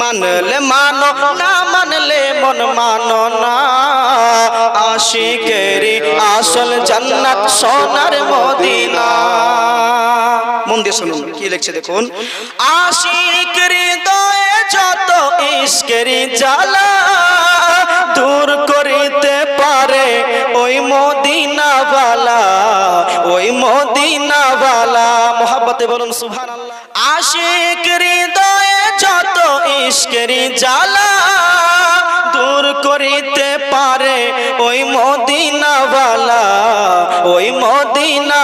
মানলে মানো না, মানলে মন মানো না। আশিকেরি আসল জান্নাত সোনার মদিনা। মন দিয়ে শুনুন, কি লিখছে দেখুন? আশিকের হৃদয়ে যত ইশকেরি জ্বালা দূর করিতে পারে ওই মদিনাওয়ালা ওই মদিনাওয়ালা। মোহাব্বতে বলুন, সুবহানাল্লাহ। আশিক হৃদয়ে যত ইশকেরি জ্বালা দূর করিতে পারে ওই মদিনাওয়ালা ওই মদিনাওয়ালা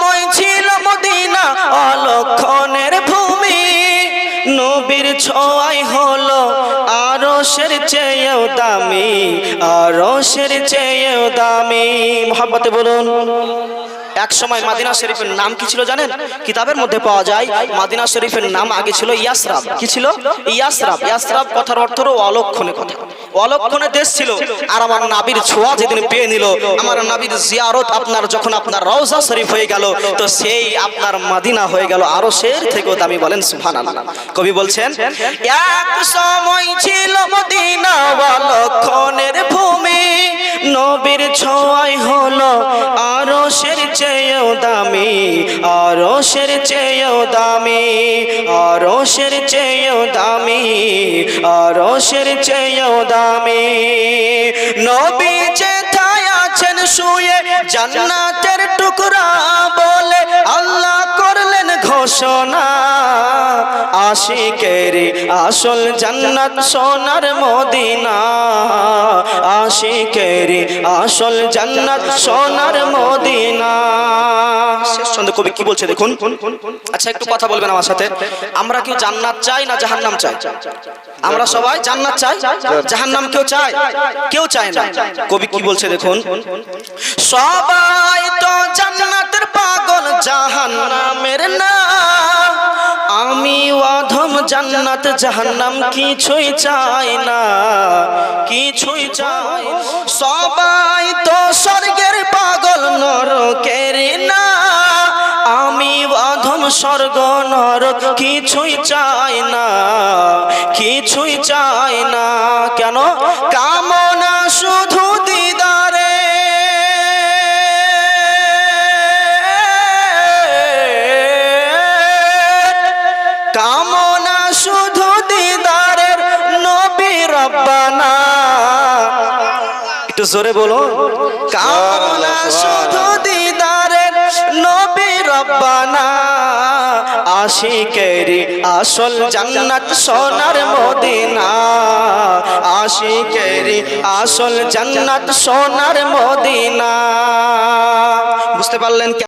মদিনা অলক্ষণের ভূমি। নবীর ছোঁয়াই হলো আরশের চেয়েও দামি, আরশের চেয়েও দামি। মোহাম্মতে বলুন, এক সময় মাদিনা শরীফের নাম কি ছিল জানেন? কিতাবের মধ্যে পাওয়া যায়, মাদিনা শরীফের নাম আগে ছিল ইয়াসরাব। কি ছিল? ইয়াসরাব। ইয়াসরাব কথার অর্থ অলক্ষণে কথা। অলক্ষণে দেশ ছিল। আর আমার নাবির ছোঁয়া যেদিন পেয়ে নিল, আমার নাবির জিয়ারত আপনার যখন আপনার রওজা শরীফ হয়ে গেল, তো সেই আপনার মাদিনা হয়ে গেল আরও শের থেকেও দামি বলেন, সুবহানাল্লাহ। কবি বলছেন, এক সময় ছিল মদিনা অলক্ষণের ভূমি, নবীর ছোঁয়াই হলো আরও শের চেয়েও দামি আরও শের চেয়েও দামি আরও শের চেয়েও দামি আরও শের চেয়েও দামি। নবী যেথায় আছেন শুয়ে জান্নাতের টুকরা বলে আল্লাহ করলেন ঘোষণা। আশিকের আসল জান্নাত সোনার মদিনা। আশিকের আসল জান্নাত সোনার মদিনা। শেষ ছন্দে কবি কি বলছে দেখুন? আচ্ছা একটু কথা বলবেন আমার সাথে। আমরা কি জান্নাত চাই না জাহান্নাম চাই? আমরা সবাই জান্নাত চাই? জাহান্নাম কেউ চায়? কেউ চায় না। কবি কি বলছে দেখুন? সবাই তো জান্নাতের পাগল, জাহান্নামের না। আমি অধম জান্নাত, জাহান্নাম কিছুই চাই না। স্বর্গ নরক কিছুই চাই না, কিছুই চাই না। কেন? কামনা শুধু দিদারে। কামনা শুধু দিদারের নবী রব্বানা। একটু জোরে বলো। কামনা শুধু দিদারের নবী রব্বানা। আশিকেরি আসল জান্নাত সোনার মদিনা। আশিকের আসল জান্নাত সোনার মদিনা। বুঝতে পারলেন